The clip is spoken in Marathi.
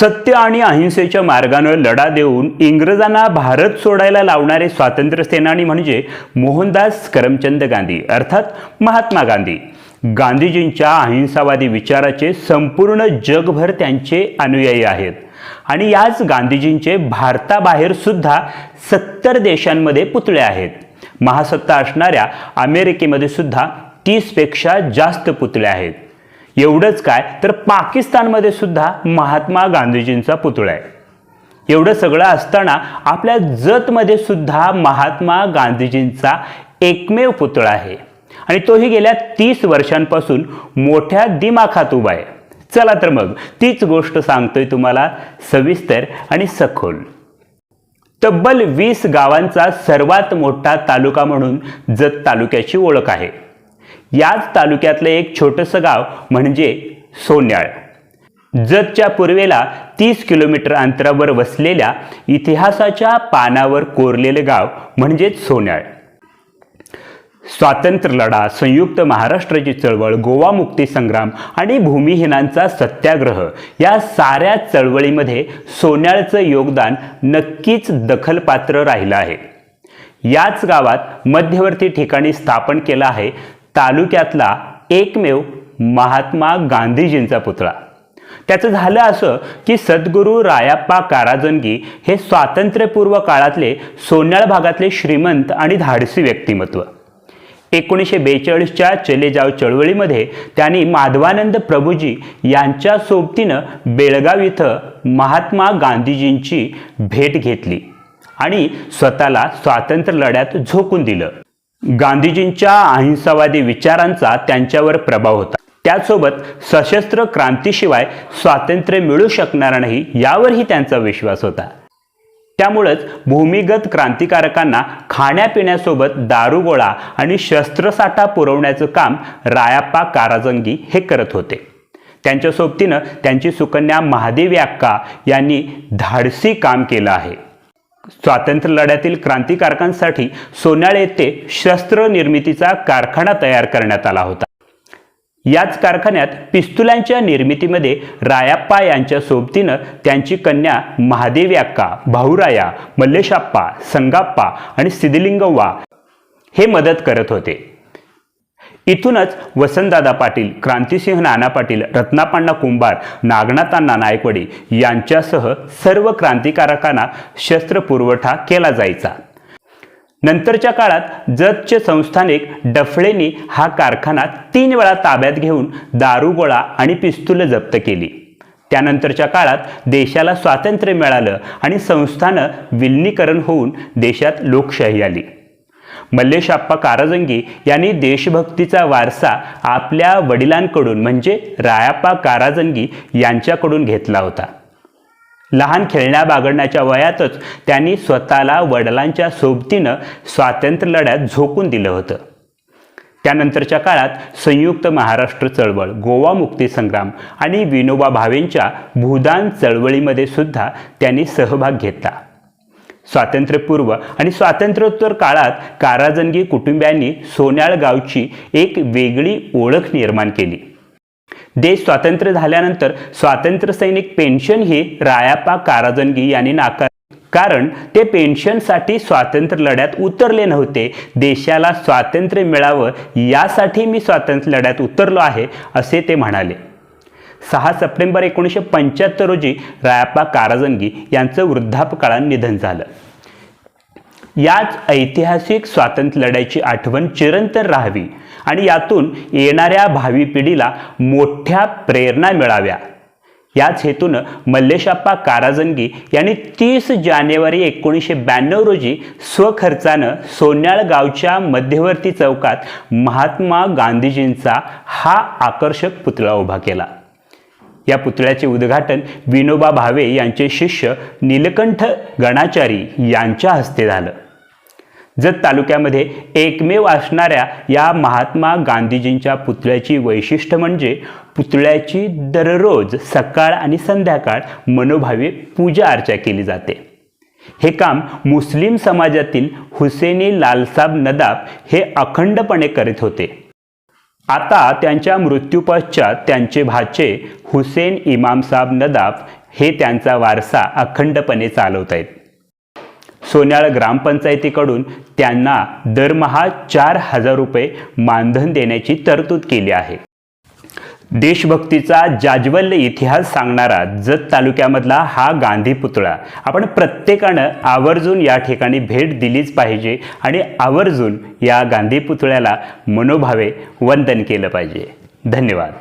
सत्य आणि अहिंसेच्या मार्गानं लढा देऊन इंग्रजांना भारत सोडायला लावणारे स्वातंत्र्य सेनानी म्हणजे मोहनदास करमचंद गांधी अर्थात महात्मा गांधी. गांधीजींच्या अहिंसावादी विचाराचे संपूर्ण जगभर त्यांचे अनुयायी आहेत. आणि याच गांधीजींचे भारताबाहेर सुद्धा सत्तर देशांमध्ये पुतळे आहेत. महासत्ता असणाऱ्या अमेरिकेमध्ये सुद्धा तीसपेक्षा जास्त पुतळे आहेत. एवढंच काय? तर पाकिस्तानमध्ये सुद्धा महात्मा गांधीजींचा पुतळा आहे. एवढं सगळं असताना आपल्या जतमध्ये सुद्धा महात्मा गांधीजींचा एकमेव पुतळा आहे. आणि तोही गेल्या तीस वर्षांपासून मोठ्या दिमाखात उभा आहे. चला तर मग तीच गोष्ट सांगतोय तुम्हाला सविस्तर आणि सखोल. तब्बल वीस गावांचा सर्वात मोठा तालुका म्हणून जत तालुक्याची ओळख आहे. याच तालुक्यातलं एक छोटंसं गाव म्हणजे सोन्याळ. जतच्या पूर्वेला तीस किलोमीटर अंतरावर वसलेल्या इतिहासाच्या पानावर कोरलेले गाव म्हणजेच सोन्याळ. स्वातंत्र्य लढा संयुक्त महाराष्ट्राची चळवळ गोवा मुक्ती संग्राम आणि भूमिहीनांचा सत्याग्रह या साऱ्या चळवळीमध्ये सोन्याळचं योगदान नक्कीच दखलपात्र राहिलं आहे. याच गावात मध्यवर्ती ठिकाणी स्थापन केलं आहे तालुक्यातला एकमेव महात्मा गांधीजींचा पुतळा. त्याचं झालं असं की सद्गुरू रायाप्पा काराजनगी हे स्वातंत्र्यपूर्व काळातले सोन्याळ भागातले श्रीमंत आणि धाडसी व्यक्तिमत्व. एकोणीसशे बेचाळीसच्या चले जाव चळवळीमध्ये त्यांनी माधवानंद प्रभूजी यांच्या सोबतीनं बेळगाव इथं महात्मा गांधीजींची भेट घेतली आणि स्वतःला स्वातंत्र्य लढ्यात झोकून दिलं. गांधीजींच्या अहिंसावादी विचारांचा त्यांच्यावर प्रभाव होता. त्यासोबत सशस्त्र क्रांतीशिवाय स्वातंत्र्य मिळू शकणार नाही यावरही त्यांचा विश्वास होता. त्यामुळेच भूमिगत क्रांतिकारकांना खाण्यापिण्यासोबत दारुगोळा आणि शस्त्रसाठा पुरवण्याचं काम रायाप्पा काराजंगी हे करत होते. त्यांच्या सोबतीनं त्यांची सुकन्या महादेवी अक्का यांनी धाडसी काम केलं आहे. स्वातंत्र्य लढ्यातील क्रांतिकारकांसाठी सोन्याळ येथे शस्त्र निर्मितीचा कारखाना तयार करण्यात आला होता. याच कारखान्यात पिस्तुलांच्या निर्मितीमध्ये रायाप्पा यांच्या सोबतीनं त्यांची कन्या महादेवी अक्का भाऊराया मल्लेशाप्पा संगाप्पा आणि सिद्धलिंगव्वा हे मदत करत होते. इथूनच वसंतदादा पाटील क्रांतिसिंह नाना पाटील रत्नापांडा कुंभार नागनाथांना नायकवडी यांच्यासह सर्व क्रांतिकारकांना शस्त्रपुरवठा केला जायचा. नंतरच्या काळात जतचे संस्थानिक डफळेंनी हा कारखाना तीन वेळा ताब्यात घेऊन दारुगोळा आणि पिस्तुलं जप्त केली. त्यानंतरच्या काळात देशाला स्वातंत्र्य मिळालं आणि संस्थानं विलिनीकरण होऊन देशात लोकशाही आली. मल्लेशाप्पा काराजंगी यांनी देशभक्तीचा वारसा आपल्या वडिलांकडून म्हणजे रायाप्पा काराजंगी यांच्याकडून घेतला होता. लहान खेळण्या बागडण्याच्या वयातच त्यांनी स्वतःला वडिलांच्या सोबतीनं स्वातंत्र्य लढ्यात झोकून दिलं होतं. त्यानंतरच्या काळात संयुक्त महाराष्ट्र चळवळ गोवा मुक्ती संग्राम आणि विनोबा भावेंच्या भूदान चळवळीमध्ये सुद्धा त्यांनी सहभाग घेतला. स्वातंत्र्यपूर्व आणि स्वातंत्र्योत्तर काळात काराजंगी कुटुंबियांनी सोन्याळ गावची एक वेगळी ओळख निर्माण केली. देश स्वातंत्र्य झाल्यानंतर स्वातंत्र्य सैनिक पेन्शन ही रायाप्पा काराजनगी यांनी नाकार कारण ते पेन्शनसाठी स्वातंत्र्य लढ्यात उतरले नव्हते. देशाला स्वातंत्र्य मिळावं यासाठी मी स्वातंत्र्य लढ्यात उतरलो आहे असे ते म्हणाले. सहा सप्टेंबर एकोणीसशे पंच्याहत्तर रोजी रायाप्पा काराजनगी यांचं वृद्धापकाळात निधन झालं. याच ऐतिहासिक स्वातंत्र्य लढ्याची आठवण चिरंतर राहावी आणि यातून येणाऱ्या भावी पिढीला मोठ्या प्रेरणा मिळाव्या. याच हेतूनं मल्लेशाप्पा काराजंगी यांनी तीस जानेवारी एकोणीसशे ब्याण्णव रोजी स्वखर्चानं सोन्याळ गावच्या मध्यवर्ती चौकात महात्मा गांधीजींचा हा आकर्षक पुतळा उभा केला. या पुतळ्याचे उद्घाटन विनोबा भावे यांचे शिष्य नीलकंठ गणाचारी यांच्या हस्ते झालं. जत तालुक्यामध्ये एकमेव असणाऱ्या या महात्मा गांधीजींच्या पुतळ्याची वैशिष्ट्य म्हणजे पुतळ्याची दररोज सकाळ आणि संध्याकाळ मनोभावे पूजा अर्चा केली जाते. हे काम मुस्लिम समाजातील हुसेनी लालसाब नदाब हे अखंडपणे करीत होते. आता त्यांच्या मृत्यूपश्चात त्यांचे भाचे हुसेन इमामसाब नदाफ हे त्यांचा वारसा अखंडपणे चालवत आहेत सोन्याळ ग्रामपंचायतीकडून त्यांना दरमहा चार हजार रुपये मानधन देण्याची तरतूद केली आहे. देशभक्तीचा जाज्वल्य इतिहास सांगणारा जत तालुक्यामधला हा गांधी पुतळा. आपण प्रत्येकानं आवर्जून या ठिकाणी भेट दिलीच पाहिजे आणि आवर्जून या गांधी पुतळ्याला मनोभावे वंदन केलं पाहिजे. धन्यवाद.